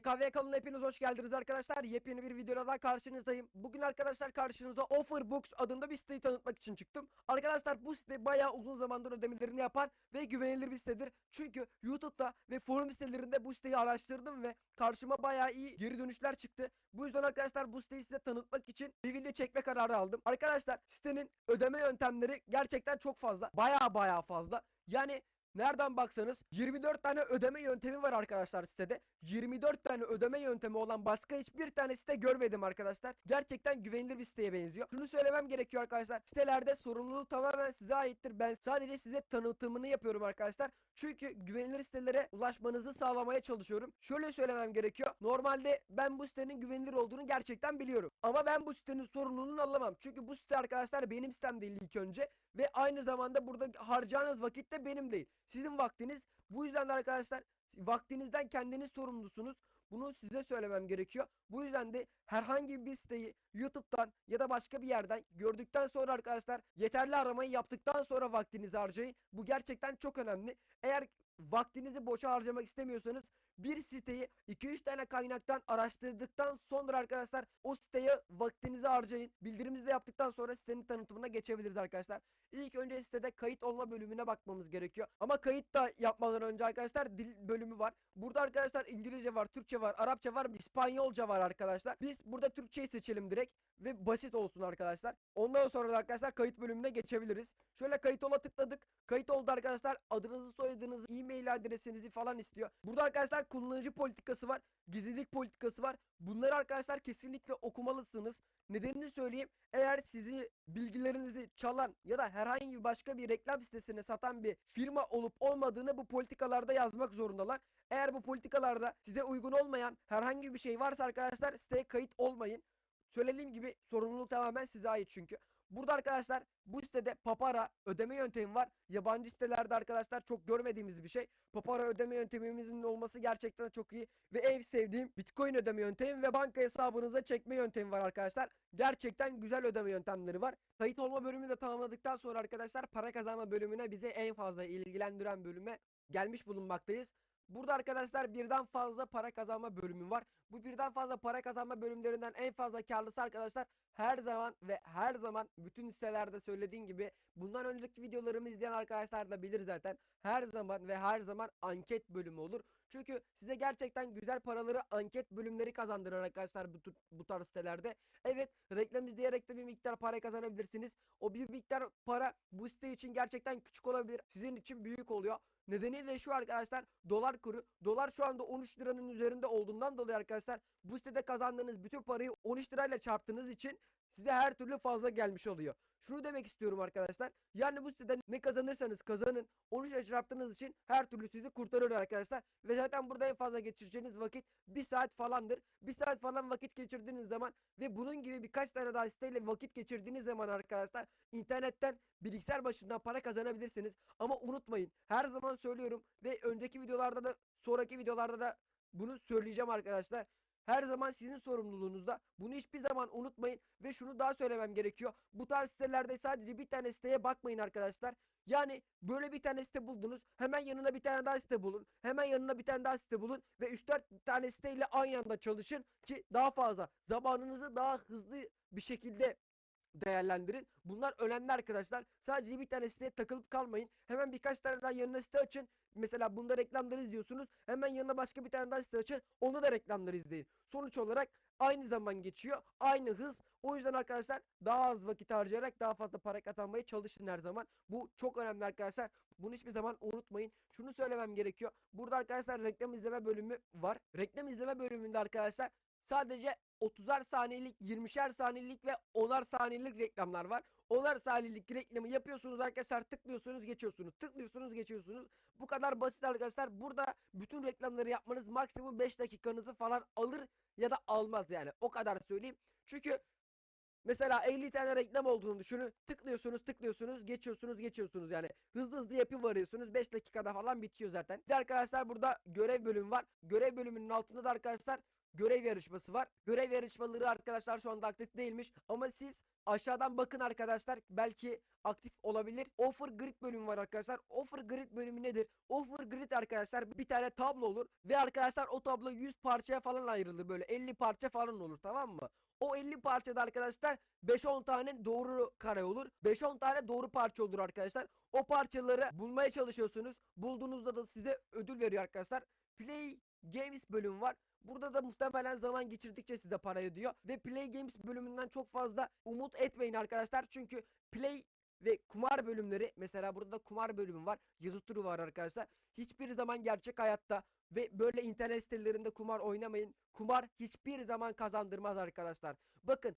FKV kanalına hepiniz hoş geldiniz arkadaşlar. Yepyeni bir videoda daha karşınızdayım. Bugün arkadaşlar karşınızda Offerbooks adında bir siteyi tanıtmak için çıktım. Arkadaşlar bu site bayağı uzun zamandır ödemelerini yapan ve güvenilir bir sitedir. Çünkü YouTube'da ve forum sitelerinde bu siteyi araştırdım ve karşıma bayağı iyi geri dönüşler çıktı. Bu yüzden arkadaşlar bu siteyi size tanıtmak için bir video çekme kararı aldım. Arkadaşlar sitenin ödeme yöntemleri gerçekten çok fazla. Bayağı bayağı fazla. Yani Nereden baksanız 24 tane ödeme yöntemi var arkadaşlar sitede. 24 tane ödeme yöntemi olan başka hiçbir tane site görmedim arkadaşlar. Gerçekten güvenilir bir siteye benziyor. Şunu söylemem gerekiyor arkadaşlar. Sitelerde sorumluluk tamamen size aittir. Ben sadece size tanıtımını yapıyorum arkadaşlar. Çünkü güvenilir sitelere ulaşmanızı sağlamaya çalışıyorum. Şöyle söylemem gerekiyor. Normalde ben bu sitenin güvenilir olduğunu gerçekten biliyorum. Ama ben bu sitenin sorumluluğunu alamam. Çünkü bu site arkadaşlar benim sitem değil ilk önce. Ve aynı zamanda burada harcayacağınız vakit de benim değil. Sizin vaktiniz. Bu yüzden de arkadaşlar vaktinizden kendiniz sorumlusunuz. Bunu size söylemem gerekiyor. Bu yüzden de herhangi bir siteyi YouTube'dan ya da başka bir yerden gördükten sonra arkadaşlar yeterli aramayı yaptıktan sonra vaktinizi harcayın. Bu gerçekten çok önemli. Eğer vaktinizi boşa harcamak istemiyorsanız bir siteyi 2-3 tane kaynaktan araştırdıktan sonra arkadaşlar o siteye vaktinizi harcayın. Bildirimimizi de yaptıktan sonra sitenin tanıtımına geçebiliriz arkadaşlar. İlk önce sitede kayıt olma bölümüne bakmamız gerekiyor. Ama kayıt da yapmadan önce arkadaşlar dil bölümü var. Burada arkadaşlar İngilizce var, Türkçe var, Arapça var, İspanyolca var arkadaşlar. Biz burada Türkçeyi seçelim direkt ve basit olsun arkadaşlar. Ondan sonra da arkadaşlar kayıt bölümüne geçebiliriz. Şöyle kayıt ola tıkladık. Kayıt oldu arkadaşlar. Adınızı, soyadınızı, e-mail adresinizi falan istiyor. Burada arkadaşlar kullanıcı politikası var. Gizlilik politikası var. Bunları arkadaşlar kesinlikle okumalısınız. Nedenini söyleyeyim. Eğer sizi bilgilerinizi çalan ya da herhangi başka bir reklam sitesine satan bir firma olup olmadığını bu politikalarda yazmak zorundalar. Eğer bu politikalarda size uygun olmayan herhangi bir şey varsa arkadaşlar siteye kayıt olmayın. Söylediğim gibi sorumluluk tamamen size ait çünkü. Burada arkadaşlar bu sitede Papara ödeme yöntemi var. Yabancı sitelerde arkadaşlar çok görmediğimiz bir şey. Papara ödeme yöntemimizin olması gerçekten çok iyi. Ve en sevdiğim Bitcoin ödeme yöntemi ve banka hesabınıza çekme yöntemi var arkadaşlar. Gerçekten güzel ödeme yöntemleri var. Kayıt olma bölümünü de tamamladıktan sonra arkadaşlar para kazanma bölümüne bize en fazla ilgilendiren bölüme gelmiş bulunmaktayız. Burada arkadaşlar birden fazla para kazanma bölümü var. Bu birden fazla para kazanma bölümlerinden en fazla karlısı arkadaşlar her zaman ve her zaman bütün sitelerde söylediğim gibi bundan önceki videolarımı izleyen arkadaşlar da bilir zaten. Her zaman ve her zaman anket bölümü olur. Çünkü size gerçekten güzel paraları anket bölümleri kazandırır arkadaşlar bu, bu tarz sitelerde. Evet reklam izleyerek de bir miktar para kazanabilirsiniz. O bir miktar para bu site için gerçekten küçük olabilir. Sizin için büyük oluyor. Nedeniyle şu arkadaşlar dolar kuru. Dolar şu anda 13 liranın üzerinde olduğundan dolayı arkadaşlar bu sitede kazandığınız bütün parayı 13 lirayla çarptığınız için size her türlü fazla gelmiş oluyor. Şunu demek istiyorum arkadaşlar. Yani bu siteden ne kazanırsanız kazanın 13 lira çarptığınız için her türlü sizi kurtarır arkadaşlar. Ve zaten burada en fazla geçireceğiniz vakit 1 saat falandır. 1 saat falan vakit geçirdiğiniz zaman ve bunun gibi birkaç tane daha siteyle vakit geçirdiğiniz zaman arkadaşlar internetten bilgisayar başından para kazanabilirsiniz. Ama unutmayın her zaman söylüyorum ve önceki videolarda da sonraki videolarda da bunu söyleyeceğim arkadaşlar. Her zaman sizin sorumluluğunuzda. Bunu hiçbir zaman unutmayın ve şunu daha söylemem gerekiyor. Bu tarz sitelerde sadece bir tane siteye bakmayın arkadaşlar. Yani böyle bir tane site buldunuz. Hemen yanına bir tane daha site bulun. Hemen yanına bir tane daha site bulun ve 3-4 tane siteyle aynı anda çalışın ki daha fazla zamanınızı daha hızlı bir şekilde değerlendirin. Bunlar önemli arkadaşlar. Sadece bir tane siteye takılıp kalmayın. Hemen birkaç tane daha yanına site açın. Mesela bunda reklamları izliyorsunuz. Hemen yanına başka bir tane daha site açın. Onu da reklamları izleyin. Sonuç olarak aynı zaman geçiyor. Aynı hız. O yüzden arkadaşlar daha az vakit harcayarak daha fazla para kazanmaya çalışın her zaman. Bu çok önemli arkadaşlar. Bunu hiçbir zaman unutmayın. Şunu söylemem gerekiyor. Burada arkadaşlar reklam izleme bölümü var. Reklam izleme bölümünde arkadaşlar sadece 30'ar saniyelik, 20'şer saniyelik ve 10'ar saniyelik reklamlar var. 10'ar saniyelik reklamı yapıyorsunuz arkadaşlar tıklıyorsunuz geçiyorsunuz. Tıklıyorsunuz geçiyorsunuz. Bu kadar basit arkadaşlar. Burada bütün reklamları yapmanız maksimum 5 dakikanızı falan alır ya da almaz yani. O kadar söyleyeyim. Çünkü Mesela 50 tane reklam olduğunu düşünün. Tıklıyorsunuz, tıklıyorsunuz, geçiyorsunuz, geçiyorsunuz. Yani hızlı hızlı yapıvarıyorsunuz. 5 dakikada falan bitiyor zaten. Bir de arkadaşlar burada görev bölümü var. Görev bölümünün altında da arkadaşlar görev yarışması var. Görev yarışmaları arkadaşlar şu anda aktif değilmiş ama siz aşağıdan bakın arkadaşlar belki aktif olabilir. Offer grid bölümü var arkadaşlar. Offer grid bölümü nedir? Offer grid arkadaşlar bir tane tablo olur ve arkadaşlar o tablo 100 parçaya falan ayrılır böyle 50 parça falan olur tamam mı? O 50 parçada arkadaşlar 5-10 tane doğru kare olur. 5-10 tane doğru parça olur arkadaşlar. O parçaları bulmaya çalışıyorsunuz. Bulduğunuzda da size ödül veriyor arkadaşlar. Play Games bölümü var. Burada da muhtemelen zaman geçirdikçe size para ödüyor. Ve Play Games bölümünden çok fazla umut etmeyin arkadaşlar. Çünkü Play ve kumar bölümleri mesela burada da kumar bölümü var. Yazı turu var arkadaşlar. Hiçbir zaman gerçek hayatta ve böyle internet sitelerinde kumar oynamayın. Kumar hiçbir zaman kazandırmaz arkadaşlar. Bakın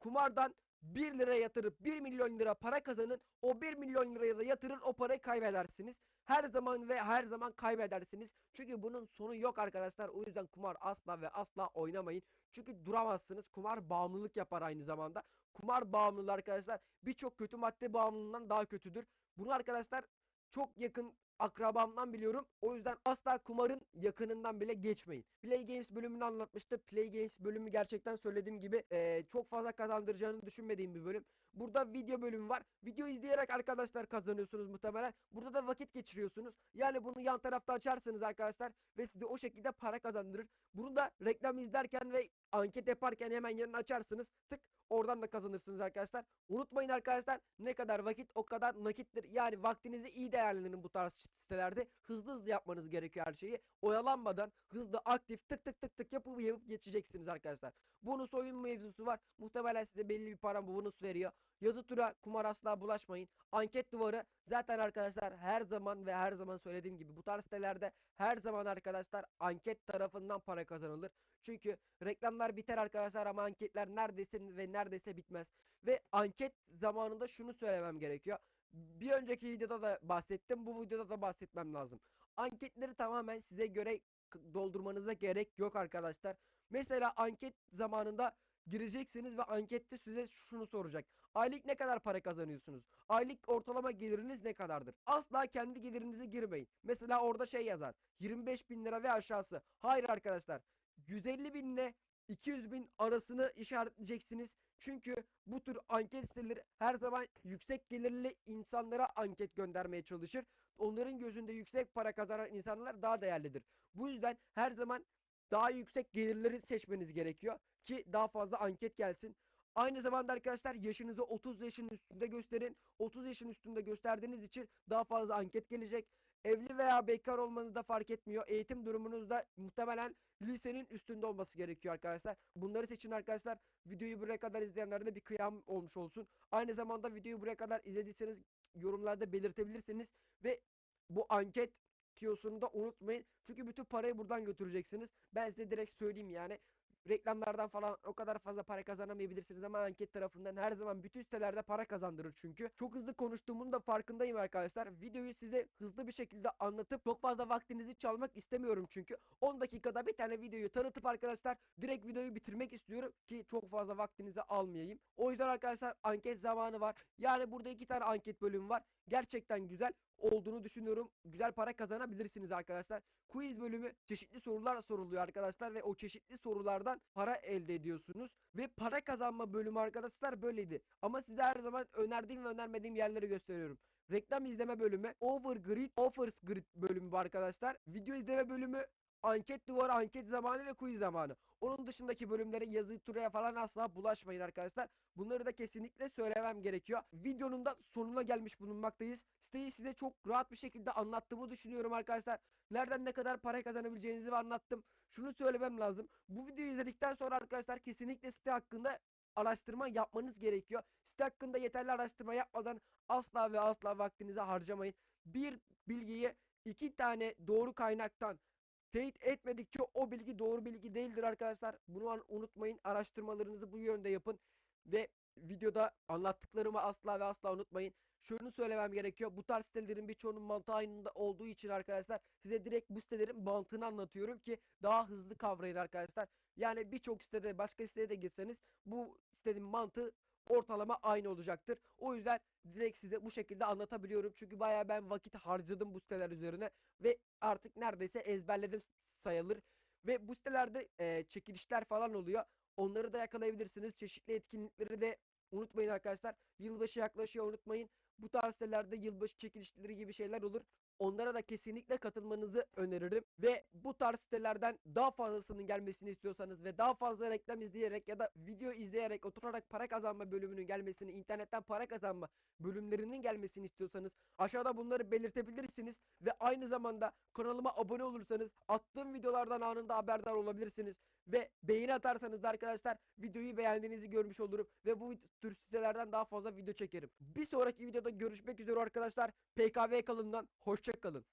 kumardan 1 lira yatırıp 1 milyon lira para kazanın. O 1 milyon liraya da yatırır o parayı kaybedersiniz. Her zaman ve her zaman kaybedersiniz. Çünkü bunun sonu yok arkadaşlar. O yüzden kumar asla ve asla oynamayın. Çünkü duramazsınız. Kumar bağımlılık yapar aynı zamanda. Kumar bağımlılığı arkadaşlar birçok kötü madde bağımlılığından daha kötüdür. Bunu arkadaşlar çok yakın akrabamdan biliyorum. O yüzden asla kumarın yakınından bile geçmeyin. Play Games bölümünü anlatmıştı. Play Games bölümü gerçekten söylediğim gibi eee, çok fazla kazandıracağını düşünmediğim bir bölüm. Burada video bölümü var. Video izleyerek arkadaşlar kazanıyorsunuz muhtemelen. Burada da vakit geçiriyorsunuz. Yani bunu yan tarafta açarsınız arkadaşlar ve size o şekilde para kazandırır. Bunu da reklam izlerken ve anket yaparken hemen yanına açarsınız. Tık oradan da kazanırsınız arkadaşlar. Unutmayın arkadaşlar ne kadar vakit o kadar nakittir. Yani vaktinizi iyi değerlendirin bu tarz sitelerde. Hızlı hızlı yapmanız gerekiyor her şeyi. Oyalanmadan hızlı aktif tık tık tık tık yapıp yapıp geçeceksiniz arkadaşlar. Bonus oyun mevzusu var. Muhtemelen size belli bir para bonus veriyor. Yazı tura kumar asla bulaşmayın. Anket duvarı zaten arkadaşlar her zaman ve her zaman söylediğim gibi bu tarz sitelerde her zaman arkadaşlar anket tarafından para kazanılır. Çünkü reklamlar biter arkadaşlar ama anketler neredeyse ve neredeyse bitmez. Ve anket zamanında şunu söylemem gerekiyor. Bir önceki videoda da bahsettim. Bu videoda da bahsetmem lazım. Anketleri tamamen size göre doldurmanıza gerek yok arkadaşlar. Mesela anket zamanında gireceksiniz ve ankette size şunu soracak. Aylık ne kadar para kazanıyorsunuz? Aylık ortalama geliriniz ne kadardır? Asla kendi gelirinize girmeyin. Mesela orada şey yazar. 25 bin lira ve aşağısı. Hayır arkadaşlar. 150 bin ile 200 bin arasını işaretleyeceksiniz. Çünkü bu tür anket siteleri her zaman yüksek gelirli insanlara anket göndermeye çalışır. Onların gözünde yüksek para kazanan insanlar daha değerlidir. Bu yüzden her zaman daha yüksek gelirleri seçmeniz gerekiyor ki daha fazla anket gelsin. Aynı zamanda arkadaşlar yaşınızı 30 yaşın üstünde gösterin. 30 yaşın üstünde gösterdiğiniz için daha fazla anket gelecek. Evli veya bekar olmanız da fark etmiyor. Eğitim durumunuz da muhtemelen lisenin üstünde olması gerekiyor arkadaşlar. Bunları seçin arkadaşlar. Videoyu buraya kadar izleyenlere de bir kıyam olmuş olsun. Aynı zamanda videoyu buraya kadar izlediyseniz yorumlarda belirtebilirsiniz. Ve bu anket tiyosunu da unutmayın. Çünkü bütün parayı buradan götüreceksiniz. Ben size direkt söyleyeyim yani. Reklamlardan falan o kadar fazla para kazanamayabilirsiniz ama anket tarafından her zaman bütün sitelerde para kazandırır çünkü. Çok hızlı konuştuğumun da farkındayım arkadaşlar. Videoyu size hızlı bir şekilde anlatıp çok fazla vaktinizi çalmak istemiyorum çünkü. 10 dakikada bir tane videoyu tanıtıp arkadaşlar direkt videoyu bitirmek istiyorum ki çok fazla vaktinizi almayayım. O yüzden arkadaşlar anket zamanı var. Yani burada iki tane anket bölümü var. Gerçekten güzel olduğunu düşünüyorum. Güzel para kazanabilirsiniz arkadaşlar. Quiz bölümü çeşitli sorular soruluyor arkadaşlar ve o çeşitli sorulardan para elde ediyorsunuz. Ve para kazanma bölümü arkadaşlar böyleydi. Ama size her zaman önerdiğim ve önermediğim yerleri gösteriyorum. Reklam izleme bölümü, Overgrid, Offers Grid bölümü bu arkadaşlar. Video izleme bölümü, anket duvarı, anket zamanı ve quiz zamanı. Onun dışındaki bölümlere yazı turaya falan asla bulaşmayın arkadaşlar. Bunları da kesinlikle söylemem gerekiyor. Videonun da sonuna gelmiş bulunmaktayız. Siteyi size çok rahat bir şekilde anlattığımı düşünüyorum arkadaşlar. Nereden ne kadar para kazanabileceğinizi anlattım. Şunu söylemem lazım. Bu videoyu izledikten sonra arkadaşlar kesinlikle site hakkında araştırma yapmanız gerekiyor. Site hakkında yeterli araştırma yapmadan asla ve asla vaktinizi harcamayın. Bir bilgiyi iki tane doğru kaynaktan teyit etmedikçe o bilgi doğru bilgi değildir arkadaşlar. Bunu unutmayın. Araştırmalarınızı bu yönde yapın ve videoda anlattıklarımı asla ve asla unutmayın. Şunu söylemem gerekiyor. Bu tarz sitelerin birçoğunun mantığı aynında olduğu için arkadaşlar size direkt bu sitelerin mantığını anlatıyorum ki daha hızlı kavrayın arkadaşlar. Yani birçok sitede başka siteye de gitseniz bu sitenin mantığı ortalama aynı olacaktır. O yüzden direkt size bu şekilde anlatabiliyorum. Çünkü bayağı ben vakit harcadım bu siteler üzerine ve artık neredeyse ezberledim sayılır. Ve bu sitelerde e, çekilişler falan oluyor. Onları da yakalayabilirsiniz. Çeşitli etkinlikleri de unutmayın arkadaşlar. Yılbaşı yaklaşıyor unutmayın. Bu tarz sitelerde yılbaşı çekilişleri gibi şeyler olur. Onlara da kesinlikle katılmanızı öneririm. Ve bu tarz sitelerden daha fazlasının gelmesini istiyorsanız ve daha fazla reklam izleyerek ya da video izleyerek oturarak para kazanma bölümünün gelmesini, internetten para kazanma bölümlerinin gelmesini istiyorsanız aşağıda bunları belirtebilirsiniz ve aynı zamanda kanalıma abone olursanız attığım videolardan anında haberdar olabilirsiniz ve beğeni atarsanız da arkadaşlar videoyu beğendiğinizi görmüş olurum ve bu tür sitelerden daha fazla video çekerim. Bir sonraki videoda görüşmek üzere arkadaşlar. PKV kalından hoşça kalın.